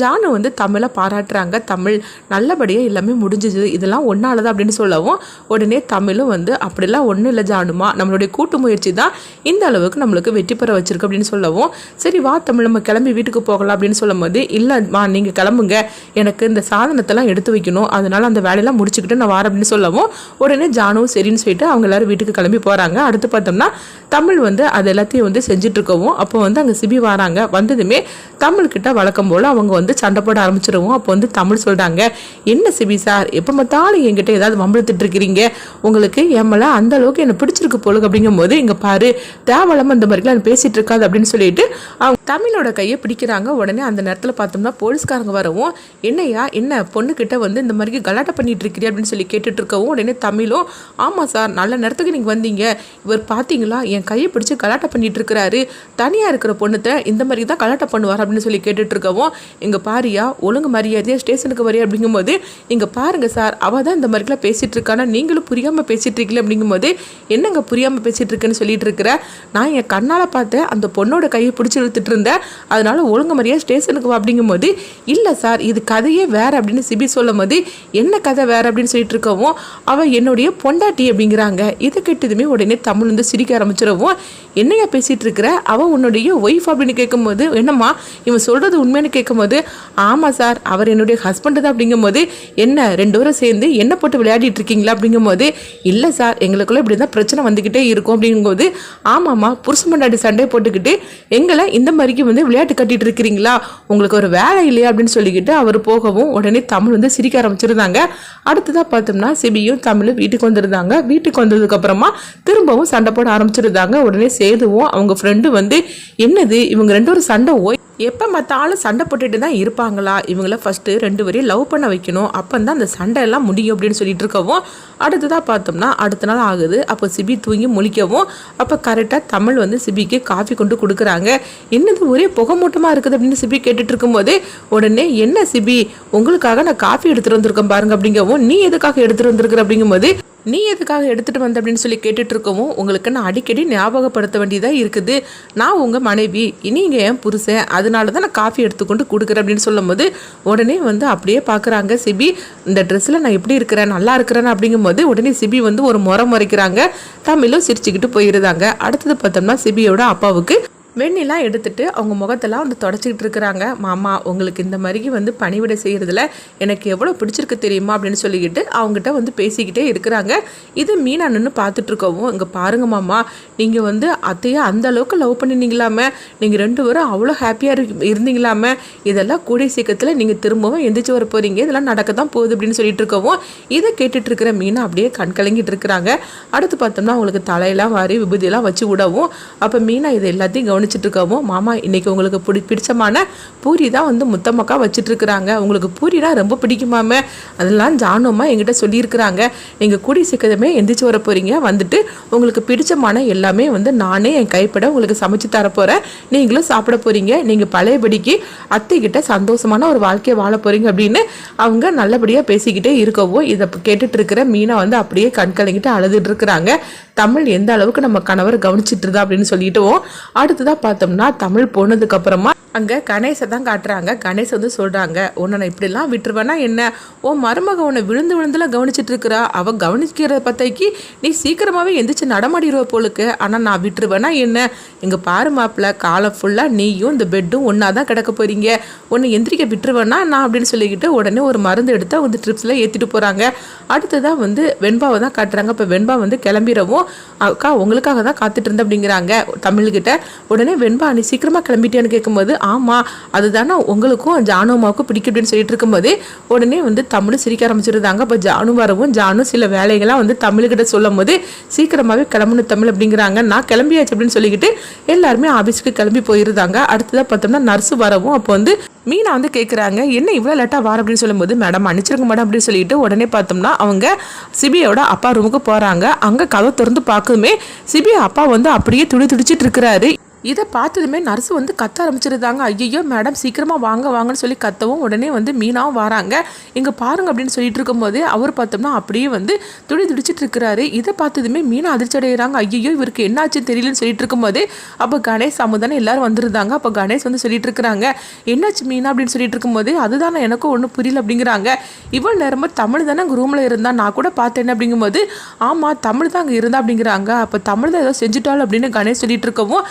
ஜானு வந்து தமிழை பாராட்டுறாங்க. தமிழ் நல்லபடியாக எல்லாமே முடிஞ்சுது இதெல்லாம் ஒன்றால் தான் அப்படின்னு சொல்லவும் உடனே தமிழும் வந்து அப்படிலாம் ஒன்றும் இல்லை ஜானுமா. நம்மளுடைய கூட்டு முயற்சி தான் இந்த அளவுக்கு நம்மளுக்கு வெற்றி பெற வச்சிருக்கு அப்படின்னு சொல்லவும் சரி வா தமிழ் நம்ம கிளம்பி வீட்டுக்கு போகலாம் அப்படின்னு சொல்லும் போது இல்லைம்மா நீங்கள் கிளம்புங்க. எனக்கு இந்த சாதனத்தெல்லாம் எடுத்து வைக்கணும். அதனால் அந்த வேலையெல்லாம் முடிச்சுக்கிட்டு நான் வரேன் அப்படின்னு சொல்லவும் உடனே ஜானுவும் சரின்னு சொல்லிட்டு அவங்க எல்லாரும் வீட்டுக்கு கிளம்பி போகிறாங்க அடுத்து பார்த்தோம்னா தமிழ் வந்து அது எல்லாத்தையும் வந்து செஞ்சுட்டு இருக்கவும் அப்போ வந்து அங்கே சிபி வராங்க. வந்ததுமே தமிழ்கிட்ட வழக்கம் போல் அவங்க வந்து சண்டை போட ஆரம்பிச்சிருவோம். அப்போ வந்து தமிழ் சொல்கிறாங்க என்ன சிபி சார் எப்போ பார்த்தாலும் என்கிட்ட ஏதாவது வம்பிழுத்துட்டு இருக்கிறீங்க? உங்களுக்கு என் அந்த அளவுக்கு என்னை பிடிச்சிருக்கு போலுங்க. அப்படிங்கும்போது இங்கே பாரு தேவலாம இந்த மாதிரிலாம் பேசிட்டு இருக்காது. அப்படின்னு சொல்லிட்டு அவங்க தமிழோட கையை பிடிக்கிறாங்க. உடனே அந்த நேரத்தில் பார்த்தோம்னா போலீஸ்காரங்க வரவும் என்னையா என்ன பொண்ணுக்கிட்ட வந்து இந்த மாதிரி கலாட்டை பண்ணிட்டு இருக்கிறீ அப்படின்னு சொல்லி கேட்டுட்டு இருக்கவும் உடனே தமிழும் ஆமாம் சார் நல்ல நேரத்துக்கு நீங்கள் வந்தீங்க. இவர் பார்த்தீங்களா? என் கையை பிடிச்சி கலாட்டை பண்ணிட்டு இருக்கிறாரு. தனியாக இருக்கிற பொண்ணுத்த இந்த மாதிரி தான் கலாட்டை பண்ணுவார். அப்படின்னு சொல்லி கேட்டுட்டு இருக்கவும் இங்கே பாரியா ஒழுங்கு மரியாதையாக ஸ்டேஷனுக்கு வரையா அப்படிங்கும்போது இங்கே பாருங்கள் சார் அவள் தான் இந்த மாதிரிலாம் பேசிகிட்டு இருக்கானா நீங்களும் புரியாமல் பேசிகிட்டு இருக்கீங்களே அப்படிங்கும்போது என்னங்க புரியாமல் பேசிகிட்டு இருக்குன்னு சொல்லிட்டு இருக்கிற நான் என் கண்ணால் பார்த்தேன் அந்த பொண்ணோட கையை பிடிச்சி இழுத்துட்டு இருந்தேன் அதனால ஒழுங்கு மரியாதை ஸ்டேஷனுக்கு வா அப்படிங்கும்போது இல்லை சார் இது கதையே வேற அப்படின்னு சிபி சொல்லும் போது என்ன கதை வேற அப்படின்னு சொல்லிட்டு இருக்கவும் அவள் என்னுடைய பொண்டாட்டி அப்படிங்கிறாங்க. இதை கெட்டதுமே உடனே தமிழ் வந்து சிரிக்க ஆரம்பிச்சிடவும் என்னையா பேசிகிட்டு இருக்கிற அவன் உன்னுடைய ஒய்ஃப் அப்படின்னு கேட்கும்போது என்னம்மா இவன் சொல்கிறது உண்மைன்னு கேட்கும்போது ஆமாம் சார் அவர் என்னுடைய ஹஸ்பண்ட் தான் அப்படிங்கும்போது என்ன ரெண்டு பேரும் சேர்ந்து என்ன போட்டு விளையாடிட்டு இருக்கீங்களா அப்படிங்கும்போது இல்லை சார் எங்களுக்குள்ளே இப்படி தான் பிரச்சனை வந்துக்கிட்டே இருக்கும் அப்படிங்கும்போது ஆமாம்மா புருஷ மண்டாடி சண்டை போட்டுக்கிட்டு எங்களை இந்த மாதிரிக்கு வந்து விளையாட்டு கட்டிட்டு இருக்கிறீங்களா? உங்களுக்கு ஒரு வேலை இல்லையா அப்படின்னு சொல்லிக்கிட்டு அவர் போகவும் உடனே தமிழ் வந்து சிரிக்க ஆரம்பிச்சிருந்தாங்க. அடுத்ததாக பார்த்தோம்னா சிபியும் தமிழும் வீட்டுக்கு வந்திருந்தாங்க. வீட்டுக்கு வந்ததுக்கப்புறமா திரும்பவும் சண்டை போட ஆரம்பிச்சிருந்தாங்க. உடனே சேதுவும் அவங்க ஃப்ரெண்டு வந்து என்னது? இவங்க ரெண்டு ஒரு சண்டை ஓய் எப்போ மற்றாலும் சண்டை போட்டுட்டு தான் இருப்பாங்களா? இவங்கள ஃபஸ்ட்டு ரெண்டு வரையும் லவ் பண்ண வைக்கணும். அப்போ தான் அந்த சண்டை எல்லாம் முடியும் அப்படின்னு சொல்லிட்டு இருக்கவும். அடுத்ததாக பார்த்தோம்னா அடுத்த நாள் ஆகுது. அப்போ சிபி தூங்கி முழிக்கவும். அப்போ கரெக்டாக தமிழ் வந்து சிபிக்கு காஃபி கொண்டு கொடுக்குறாங்க. என்னது ஒரே புகை மூட்டமாக இருக்குது அப்படின்னு சிபி கேட்டுட்டு இருக்கும்போது உடனே என்ன சிபி? உங்களுக்காக நான் காஃபி எடுத்துகிட்டு வந்திருக்கேன் பாருங்க அப்படிங்கவும் நீ எதுக்காக எடுத்துகிட்டு வந்திருக்கிற? அப்படிங்கும்போது நீ எதுக்காக எடுத்துகிட்டு வந்த அப்படின்னு சொல்லி கேட்டுட்டு இருக்கவும் உங்களுக்கு நான் அடிக்கடி ஞாபகப்படுத்த வேண்டியதாக இருக்குது. நான் உங்கள் மனைவி. நீங்கள் என் புருஷன். அதனால தான் நான் காஃபி எடுத்துக்கொண்டு கொடுக்குறேன் அப்படின்னு சொல்லும்போது உடனே வந்து அப்படியே பார்க்குறாங்க. சிபி இந்த ட்ரெஸ்ஸில் நான் எப்படி இருக்கிறேன்? நல்லா இருக்கிறேன்? அப்படிங்கும்போது உடனே சிபி வந்து ஒரு முறை முறைக்கிறாங்க. தமிழும் சிரிச்சுக்கிட்டு போயிருந்தாங்க அடுத்தது பார்த்தோம்னா சிபியோட அப்பாவுக்கு வெண்ணிலாம் எடுத்துட்டு அவங்க முகத்தெல்லாம் வந்து தொடச்சிக்கிட்டு இருக்கிறாங்க. மாமா உங்களுக்கு இந்த மாதிரி வந்து பணிவிடை செய்கிறதுல எனக்கு எவ்வளோ பிடிச்சிருக்கு தெரியுமா? அப்படின்னு சொல்லிக்கிட்டு அவங்ககிட்ட வந்து பேசிக்கிட்டே இருக்கிறாங்க. இது மீனா நின்று பார்த்துட்ருக்கவும் இங்கே பாருங்க மாமா நீங்கள் வந்து அத்தையை அந்த அளவுக்கு லவ் பண்ணினீங்களாமே நீங்கள் ரெண்டு பேரும் அவ்வளோ ஹாப்பியாக இரு இருந்தீங்களாமே இதெல்லாம் கூடிய சீக்கிரத்தில் நீங்கள் திரும்பவும் எந்திரிச்சு வர போகிறீங்க இதெல்லாம் நடக்க தான் போகுது அப்படின்னு சொல்லிட்டு இருக்கவும் இதை கேட்டுட்டு இருக்கிற மீனா அப்படியே கண் கலங்கிட்டு இருக்கிறாங்க. அடுத்து பார்த்தோம்னா அவங்களுக்கு தலையெல்லாம் வாரி விபூதியெல்லாம் வச்சு விடவும் அப்போ மீனா இதை எல்லாத்தையும் கவனி இருக்கவும் மாமா இன்றைக்கி உங்களுக்கு பிடி பிடிச்சமான பூரி தான் வந்து முத்தமக்கா வச்சிட்ருக்குறாங்க உங்களுக்கு பூரினா ரொம்ப பிடிக்குமாமே? அதெல்லாம் ஜானுமா எங்கிட்ட சொல்லியிருக்கிறாங்க. நீங்கள் கூடி சீக்கிரமே எந்திரிச்சு வர போகிறீங்க வந்துட்டு உங்களுக்கு பிடிச்சமான எல்லாமே வந்து நானே என் கைப்பட உங்களுக்கு சமைச்சு தரப்போகிறேன் நீங்களும் சாப்பிட போகிறீங்க நீங்கள் பழையபடிக்கு அத்தைக்கிட்ட சந்தோஷமான ஒரு வாழ்க்கையை வாழ போகிறீங்க அப்படின்னு அவங்க நல்லபடியாக பேசிக்கிட்டே இருக்கவும் இதை கேட்டுட்டு இருக்கிற மீனா வந்து அப்படியே கண் கலங்கிட்டு அழுதுட்டு இருக்கிறாங்க தமிழ் எந்த அளவுக்கு நம்ம கணவர் கவனிச்சிட்டு இருந்தா அப்படின்னு சொல்லிட்டுவோம். அடுத்ததாக பார்த்தோம்னா தமிழ் போனதுக்கு அப்புறமா அங்கே கணேசை தான் காட்டுறாங்க. கணேஷ் வந்து சொல்கிறாங்க உன்னை நான் இப்படிலாம் விட்டுருவேனா என்ன? ஓ மருமக உன்னை விழுந்து விழுந்துலாம் கவனிச்சிட்டு இருக்கிறா அவள் கவனிக்கிற பத்தைக்கு நீ சீக்கிரமாகவே எந்திரிச்சு நடமாடிடுவ போலுக்கு. ஆனால் நான் விட்டுருவேனா என்ன? எங்கள் பாரு மாப்பிள்ள காலம் ஃபுல்லாக நீயும் இந்த பெட்டும் ஒன்றா தான் கிடக்க போகிறீங்க உன்னை எந்திரிக்க விட்டுருவேனா நான்? அப்படின்னு சொல்லிக்கிட்டு உடனே ஒரு மருந்து எடுத்து வந்து ட்ரிப்ஸில் ஏற்றிட்டு போகிறாங்க அடுத்ததாக வந்து வெண்பாவை தான் காட்டுறாங்க. இப்போ வெண்பா வந்து கிளம்பிடவும் அக்கா உங்களுக்காக தான் காத்துட்டு இருந்தேன் அப்படிங்கிறாங்க தமிழ்கிட்ட. உடனே வெண்பா நீ சீக்கிரமாக கிளம்பிட்டியான்னு கேட்கும்போது ஆமாம் அதுதானே உங்களுக்கும் ஜானு அம்மாவுக்கும் பிடிக்கும் அப்படின்னு சொல்லிட்டு இருக்கும்போது உடனே வந்து தமிழ் சிரிக்க ஆரம்பிச்சிருந்தாங்க. அப்போ ஜானு வரவும் ஜானு சில வேலைகள்லாம் வந்து தமிழ்கிட்ட சொல்லும் போது சீக்கிரமாகவே கிளம்பணும் தமிழ் அப்படிங்கிறாங்க. நான் கிளம்பியாச்சு அப்படின்னு சொல்லிக்கிட்டு எல்லாருமே ஆஃபீஸ்க்கு கிளம்பி போயிருந்தாங்க. அடுத்ததாக பார்த்தோம்னா நர்ஸ் வரவும் அப்போ வந்து மீனா வந்து கேட்குறாங்க என்ன இவ்வளோ லேட்டாக வார? அப்படின்னு சொல்லும்போது மேடம் மன்னிச்சிருங்க மேடம் அப்படின்னு சொல்லிட்டு உடனே பார்த்தோம்னா அவங்க சிபியோட அப்பா ரூமுக்கு போகிறாங்க அங்கே கதை திறந்து பார்க்குமே சிபி அப்பா வந்து அப்படியே துடி துடிச்சிட்டு இருக்கிறாரு. இதை பார்த்ததுமே நர்ஸ் வந்து கத்த ஆரம்பிச்சிருந்தாங்க. ஐயோ மேடம் சீக்கிரமாக வாங்க வாங்கன்னு சொல்லி கத்தவும் உடனே வந்து மீனாவும் வராங்க. இங்கே பாருங்க அப்படின்னு சொல்லிட்டு இருக்கும்போது அவர் பார்த்தோம்னா அப்படியே வந்து துடி துடிச்சிட்டு இருக்கிறாரு. இதை பார்த்ததுமே மீனா அதிர்ச்சி அடைகிறாங்க. ஐயோ இவருக்கு என்னாச்சுன்னு தெரியலன்னு சொல்லிட்டு இருக்கும்போது அப்போ கணேஷ் அமுதானே எல்லாரும் வந்திருந்தாங்க. அப்போ கணேஷ் வந்து சொல்லிட்டு இருக்கிறாங்க. என்னாச்சு மீனா? அப்படின்னு சொல்லிட்டு இருக்கும்போது அதுதான் எனக்கும் ஒன்றும் புரியல அப்படிங்கிறாங்க. இவ்வளோ நேரமாக தமிழ் தானே அங்கே ரூமில் இருந்தா? நான் கூட பார்த்தேன் அப்படிங்கும்போது ஆமாம் தமிழ் தான் அங்கே இருந்தா அப்படிங்கிறாங்க. அப்போ தமிழ் தான் ஏதோ செஞ்சுட்டாள் அப்படின்னு கணேஷ் சொல்லிட்டு இருக்கவும்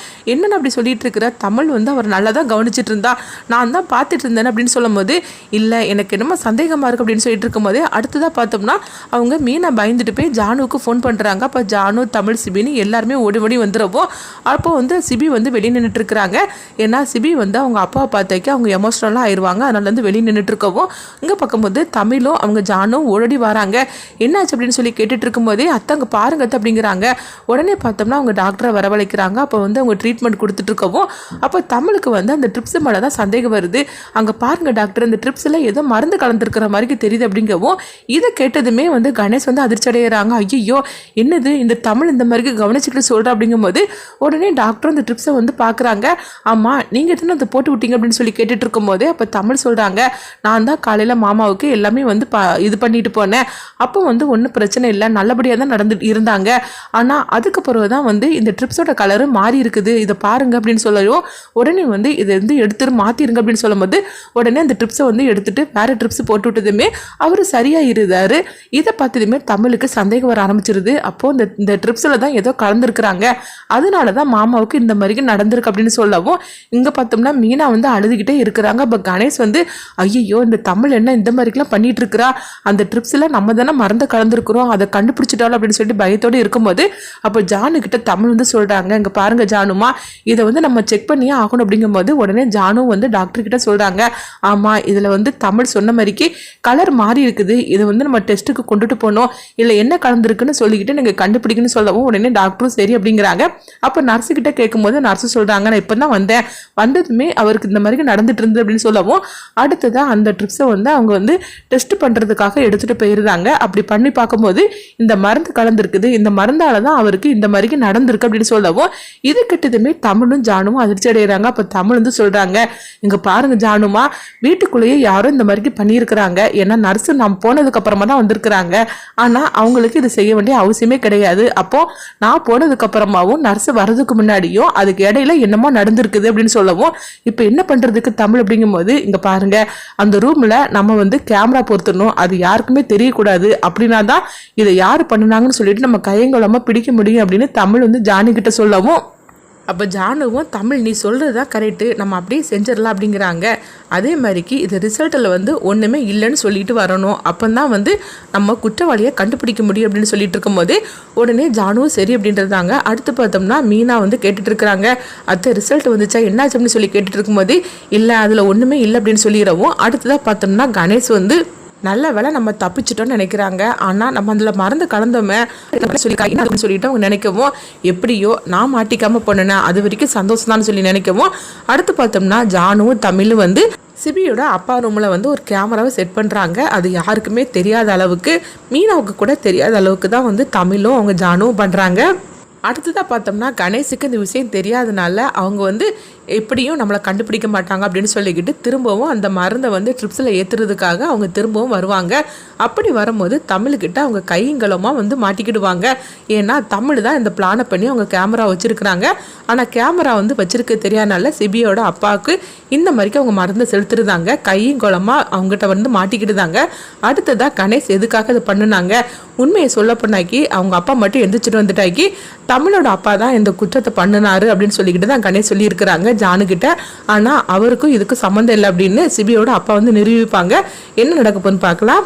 என்னென்ன அப்படி சொல்லிட்டு இருக்கிற தமிழ் வந்து அவர் நல்லா தான் கவனிச்சிட்டு இருந்தா நான் தான் பார்த்துட்டு இருந்தேன் அப்படின்னு சொல்லும்போது இல்லை எனக்கு என்னமோ சந்தேகமாக இருக்குது அப்படின்னு சொல்லிட்டு இருக்கும்போது அடுத்ததாக பார்த்தோம்னா அவங்க மீனை பயந்துட்டு போய் ஜானுவுக்கு ஃபோன் பண்ணுறாங்க அப்போ ஜானு தமிழ் சிபின்னு எல்லாருமே ஓடி ஓடி வந்துடுவோம் அப்போ வந்து சிபி வந்து வெளியே நின்றுட்டு இருக்கிறாங்க ஏன்னா சிபி வந்து அவங்க அப்பாவை பார்த்தாக்கி அவங்க எமோஷ்னலாக ஆயிடுவாங்க அதனால வந்து வெளியே நின்றுட்டு இருக்கவும் இங்கே பார்க்கும்போது தமிழும் அவங்க ஜானும் ஓடி வராங்க. என்னாச்சு? அப்படின்னு சொல்லி கேட்டுட்டு இருக்கும்போதே அத்தை அங்கே பாருங்க அத்தை அப்படிங்கிறாங்க. உடனே பார்த்தோம்னா அவங்க டாக்டரை வரவழைக்கிறாங்க. அப்போ வந்து அவங்க ட்ரீட்மெண்ட் ட்ரீட்மெண்ட் கொடுத்துட்ருக்கவும் அப்போ தமிழுக்கு வந்து அந்த ட்ரிப்ஸ் மேலே தான் சந்தேகம் வருது. அங்கே பாருங்க டாக்டர் இந்த ட்ரிப்ஸில் ஏதோ மருந்து கலந்துருக்கிற மாதிரி தெரியுது அப்படிங்கவும் இதை கேட்டதுமே வந்து கணேஷ் வந்து அதிர்ச்சி அடைகிறாங்க ஐயோ என்னது இந்த தமிழ் இந்த மாதிரி கவனிச்சுக்கிட்டு சொல்கிற அப்படிங்கும்போது உடனே டாக்டர் அந்த ட்ரிப்ஸை வந்து பார்க்குறாங்க ஆமாம் நீங்கள் தானே அதை போட்டு விட்டீங்க அப்படின்னு சொல்லி கேட்டுட்டு இருக்கும்போது அப்போ தமிழ் சொல்கிறாங்க நான் தான் காலையில் மாமாவுக்கு எல்லாமே வந்து ப இது பண்ணிட்டு போனேன். அப்போ வந்து ஒன்றும் பிரச்சனை இல்லை. நல்லபடியாக தான் நடந்துட்டு இருந்தாங்க. ஆனால் அதுக்கு பிறகு தான் வந்து இந்த ட்ரிப்ஸோட கலரு மாறி இருக்குது இதை பாருங்க அப்படின்னு சொல்லவும் உடனே வந்து இதை வந்து எடுத்துரு மாற்றிருங்க அப்படின்னு சொல்லும்போது உடனே அந்த ட்ரிப்ஸை வந்து எடுத்துட்டு வேறு ட்ரிப்ஸ் போட்டு விட்டதுமே அவர் சரியாக இருந்தார். இதை பார்த்ததுமே தமிழுக்கு சந்தேகம் வர ஆரம்பிச்சிருது. அப்போது இந்த இந்த ட்ரிப்ஸில் தான் ஏதோ கலந்துருக்குறாங்க. அதனால தான் மாமாவுக்கு இந்த மாதிரி நடந்திருக்கு அப்படின்னு சொல்லவும் இங்கே பார்த்தோம்னா மீனா வந்து அழுதுகிட்டே இருக்கிறாங்க. அப்போ கணேஷ் வந்து ஐயோ இந்த தமிழ் என்ன இந்த மாதிரிக்கெல்லாம் பண்ணிகிட்ருக்குறா இருக்கிறா அந்த ட்ரிப்ஸில் நம்ம தானே மறந்து கலந்துருக்குறோம். அதை கண்டுபிடிச்சிட்டாலும் அப்படின்னு சொல்லிட்டு பயத்தோடு இருக்கும்போது அப்போ ஜானுக்கிட்ட தமிழ் வந்து சொல்கிறாங்க இங்கே பாருங்க ஜானுமா இதை வந்து நம்ம செக் பண்ணியே ஆகணும் அப்படிங்கும்போது உடனே ஜானு வந்து டாக்டர் கிட்ட சொல்கிறாங்க ஆமாம் இதில் வந்து தமிழ் சொன்ன மாதிரிக்கு கலர் மாறி இருக்குது. இதை வந்து நம்ம டெஸ்ட்டுக்கு கொண்டுட்டு போனோம் இல்லை என்ன கலந்துருக்குன்னு சொல்லிக்கிட்டு நீங்கள் கண்டுபிடிக்கணும்னு சொல்லவும் உடனே டாக்டரும் சரி அப்படிங்கிறாங்க. அப்போ நர்ஸுக்கிட்ட கேட்கும்போது நர்ஸு சொல்கிறாங்க நான் இப்போ தான் வந்தேன். வந்ததுமே அவருக்கு இந்த மாதிரி நடந்துட்டு இருந்தது அப்படின்னு சொல்லவும் அடுத்ததாக அந்த ட்ரிப்ஸை வந்து அவங்க வந்து டெஸ்ட் பண்ணுறதுக்காக எடுத்துகிட்டு போயிருந்தாங்க அப்படி பண்ணி பார்க்கும்போது இந்த மருந்து கலந்துருக்குது. இந்த மருந்தால தான் அவருக்கு இந்த மாதிரி நடந்திருக்கு அப்படின்னு சொல்லவும் இது கிட்டதுமே தமிழும் ஜானும் அதிர்ச்சி அடைகிறாங்க அப்போ தமிழ் வந்து சொல்கிறாங்க இங்கே பாருங்கள் ஜானுமா வீட்டுக்குள்ளேயே யாரும் இந்த மாதிரி பண்ணியிருக்கிறாங்க. ஏன்னா நர்ஸு நான் போனதுக்கப்புறமா தான் வந்திருக்கிறாங்க. ஆனால் அவங்களுக்கு இது செய்ய வேண்டிய அவசியமே கிடையாது. அப்போது நான் போனதுக்கப்புறமாவும் நர்ஸு வர்றதுக்கு முன்னாடியும் அதுக்கு இடையில என்னமோ நடந்திருக்குது அப்படின்னு சொல்லவும் இப்போ என்ன பண்ணுறதுக்கு தமிழ் அப்படிங்கும்போது இங்கே பாருங்க அந்த ரூமில் நம்ம வந்து கேமரா பொருத்தணும். அது யாருக்குமே தெரியக்கூடாது. அப்படின்னா தான் இதை யார் பண்ணுனாங்கன்னு சொல்லிட்டு நம்ம கையங்கலமாக பிடிக்க முடியும் அப்படின்னு தமிழ் வந்து ஜானி கிட்ட சொல்லவும். அப்போ ஜானுவும் தமிழ் நீ சொல்கிறது தான் கரெக்டு நம்ம அப்படியே செஞ்சிடலாம் அப்படிங்கிறாங்க. அதே மாதிரிக்கு இது ரிசல்ட்டில் வந்து ஒன்றுமே இல்லைன்னு சொல்லிட்டு வரணும். அப்போ தான் வந்து நம்ம குற்றவாளியை கண்டுபிடிக்க முடியும் அப்படின்னு சொல்லிட்டு இருக்கும்போது உடனே ஜானுவும் சரி அப்படின்றதாங்க. அடுத்து பார்த்தோம்னா மீனா வந்து கேட்டுட்டு இருக்கிறாங்க. அடுத்த ரிசல்ட் வந்துச்சா? என்னாச்சு? அப்படின்னு சொல்லி கேட்டுட்டு இருக்கும்போது இல்லை அதில் ஒன்றுமே இல்லை அப்படின்னு சொல்லிடுறவும் அடுத்ததாக பார்த்தோம்னா கணேஷ் வந்து நல்ல வேலை நம்ம தப்பிச்சிட்டோம்னு நினைக்கிறாங்க. ஆனால் நம்ம அதில் மறந்து கலந்தோமே. சொல்லி சொல்லிட்டு அவங்க நினைக்கவும் எப்படியோ நான் மாட்டிக்காமல் போனேன்னா அது வரைக்கும் சந்தோஷம் தான் சொல்லி நினைக்கவும். அடுத்து பார்த்தோம்னா ஜானுவும் தமிழும் வந்து சிபியோட அப்பா ரூமில் வந்து ஒரு கேமராவை செட் பண்ணுறாங்க அது யாருக்குமே தெரியாத அளவுக்கு மீனாவுக்கு கூட தெரியாத அளவுக்கு தான் வந்து தமிழும் அவங்க ஜானுவும் பண்ணுறாங்க அடுத்ததாக பார்த்தோம்னா கணேஷுக்கு இந்த விஷயம் தெரியாதனால அவங்க வந்து எப்படியும் நம்மளை கண்டுபிடிக்க மாட்டாங்க அப்படின்னு சொல்லிக்கிட்டு திரும்பவும் அந்த மருந்தை வந்து ட்ரிப்ஸில் ஏற்றுறதுக்காக அவங்க திரும்பவும் வருவாங்க. அப்படி வரும்போது தமிழ்கிட்ட அவங்க கைங்கலமாக வந்து மாட்டிக்கிடுவாங்க. ஏன்னா தமிழ் தான் இந்த பிளானை பண்ணி அவங்க கேமரா வச்சுருக்குறாங்க. ஆனால் கேமரா வந்து வச்சுருக்க தெரியாதனால சிபியோட அப்பாவுக்கு இந்த மாதிரிக்கு அவங்க மருந்தை செலுத்துருந்தாங்க. கையும் குளமாக அவங்ககிட்ட வந்து மாட்டிக்கிட்டுதாங்க அடுத்ததாக கணேஷ் எதுக்காக இது பண்ணுனாங்க? உண்மையை சொல்ல பண்ணாக்கி அவங்க அப்பா மட்டும் எந்திரிச்சிட்டு வந்துட்டாக்கி தமிழோட அப்பா தான் இந்த குற்றத்தை பண்ணினாரு அப்படின்னு சொல்லிக்கிட்டு தான் கணேஷ் சொல்லியிருக்கிறாங்க. ஜானுக்கிட்ட ஆனால் அவருக்கும் இதுக்கு சம்மந்தம் இல்லை அப்படின்னு சிபியோட அப்பா வந்து நிரூபிப்பாங்க. என்ன நடக்க போன்னு பார்க்கலாம்.